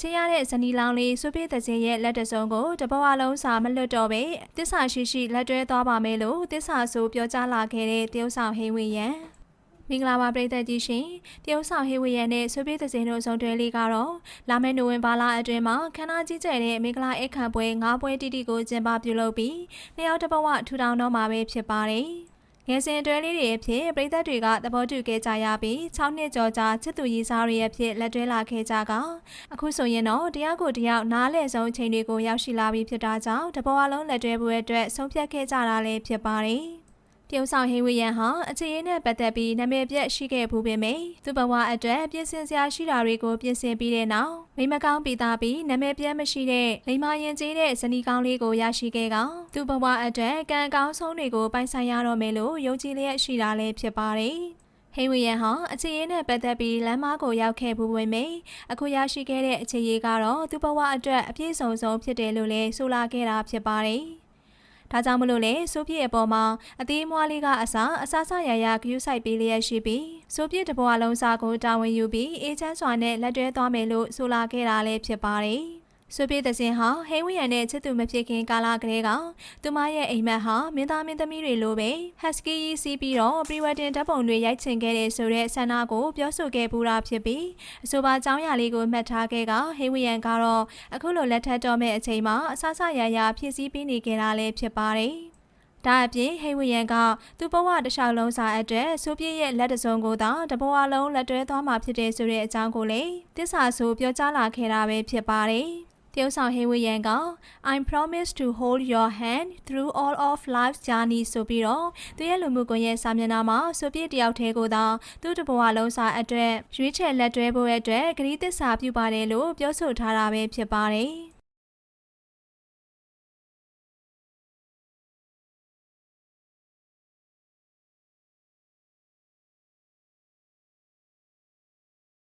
ချစ်ရတဲ့ဇနီးလောင်လေးစုပြည့်တဲ့ချင်းရဲ့လက်တစုံကိုတဘောအလုံးစာမလွတ်တော့ပဲတစ္ဆာရှိရှိလက်တွဲသွားပါမယ်လို့တစ္ဆာဆိုပြောကြားလာခဲ့တဲ့တရုတ်ဆောင်ဟိဝေယံမင်္ဂလာပါပရိသတ်ကြီးရှင်တရုတ်ဆောင်ဟိဝေယံနဲ့ဆွေးပြေးတဲ့စင်တို့ဆုံးတွဲလေးကတော့လာမယ့်နိုဝင်ဘာလအတွင်းမှာခန္ဓာကြီးကျယ်တဲ့မင်္ဂလာအခမ်းပွဲ၅ပွဲတိတိကိုကျင်းပပြုလုပ်ပြီးနှစ်ယောက်တစ်ပတ်ဝထူထောင်တော့မှာပဲဖြစ်ပါတယ် ငယ်စဉ်အတွဲလေးတွေအဖြစ်ပရိသတ်တွေကသဘောတူခဲ့ကြရပြီး6နှစ်ကျော်ကြာချစ်သူရည်စားတွေအဖြစ်လက်တွဲလာခဲ့ကြကအခုဆိုရင်တော့တရားကိုတရားနားလည်ဆုံးအချိန်တွေကိုရောက်ရှိလာပြီဖြစ်တာကြောင့်တဘောအလုံးလက်တွဲပွဲအတွက်ဆုံးဖြတ်ခဲ့ကြတာလည်းဖြစ်ပါတယ် တရုတ်ဆောင်ဟိဝေယံဟာအခြေအနေနဲ့ပတ်သက်ပြီးနာမည်ပြက်ရှိခဲ့ဘူးပေမယ့်သူ့ဘဝအတွက်ပြင်ဆင်စရာရှိတာတွေကိုပြင်ဆင်ပြီးတဲ့နောက်မိမကောင်းပြီးသားပြီးနာမည်ပြက်မရှိတဲ့လိမ္မာရင်ကျေးတဲ့ဇနီးကောင်းလေးကိုရရှိခဲ့ကောင်သူ့ဘဝအတွက်ကံကောင်းဆုံးတွေကိုပိုင်ဆိုင်ရတော့မယ်လို့ယုံကြည်လျက်ရှိတာလည်းဖြစ်ပါတယ်ဟိဝေယံဟာအခြေအနေနဲ့ပတ်သက်ပြီးလမ်းမကိုရောက်ခဲ့ဘူးဝင်မေအခုရရှိခဲ့တဲ့အခြေအနေကတော့သူ့ဘဝအတွက်အပြည့်စုံဆုံးဖြစ်တယ်လို့လည်းဆိုလာခဲ့တာဖြစ်ပါတယ်။ ဒါကြောင့်မလို့လေဆိုပြည့်အပေါ်မှာအသေးမွားလေးကအစားအစားဆရရဂယူးဆိုင်ပေးလျက်ရှိပြီးဆိုပြည့်တစ်ဘဝလုံးစာကိုတာဝန်ယူပြီးအေးချမ်းစွာနဲ့လက်တွဲသွားမယ်လို့ဆိုလာခဲ့တာလည်းဖြစ်ပါတယ်။ ဆိုပြေတဲ့စင်ဟာဟိန်းဝရံနဲ့ချစ်သူမဖြစ်ခင်ကာလကလေးကသူမရဲ့အိမ်မက်ဟာမင်းသားမင်းသမီးတွေလိုပဲဟက်စကီကြီးစီးပြီးတော့ပရီဝက်တင်ဓာတ်ပုံတွေရိုက်ချင်ခဲ့တဲ့ဆိုတဲ့ဆန္ဒကိုပြောဆိုခဲ့ပူတာဖြစ်ပြီးအဆိုပါအကြောင်းအရာလေးကိုမှတ်ထားခဲ့ကဟိန်းဝရံကတော့အခုလိုလက်ထပ်တော်မဲ့အချိန်မှာအဆဆရရဖြစ်စည်းပေးနေကြတာလည်းဖြစ်ပါတယ်ဒါအပြင်ဟိဝယံကသူ့ဘဝတစ်လျှောက်လုံးစာအတွက်ဆိုပြည့်ရဲ့လက်တစုံကိုသာတဘဝလုံးလက်တွဲသွားမှာဖြစ်တဲ့ဆိုတဲ့အကြောင်းကိုလည်းတစ္ဆာဆိုပြောကြားလာခဲ့တာပဲဖြစ်ပါတယ်။ တရုတ်ဆောင်ဟေဝယန်က I promise to hold your hand through all of life's journey ဆိုပြီးတော့သူရဲ့လူမှုကွန်ရက်စာမျက်နှာမှာဆိုပြည့်တယောက်တည်းကိုသာသူ့တဘဝလုံးစာအတွက်ရွေးချယ်လက်တွဲဖို့အတွက်ဂရီးသစ္စာပြုပါတယ်လို့ပြောဆိုထားတာပဲဖြစ်ပါတယ်။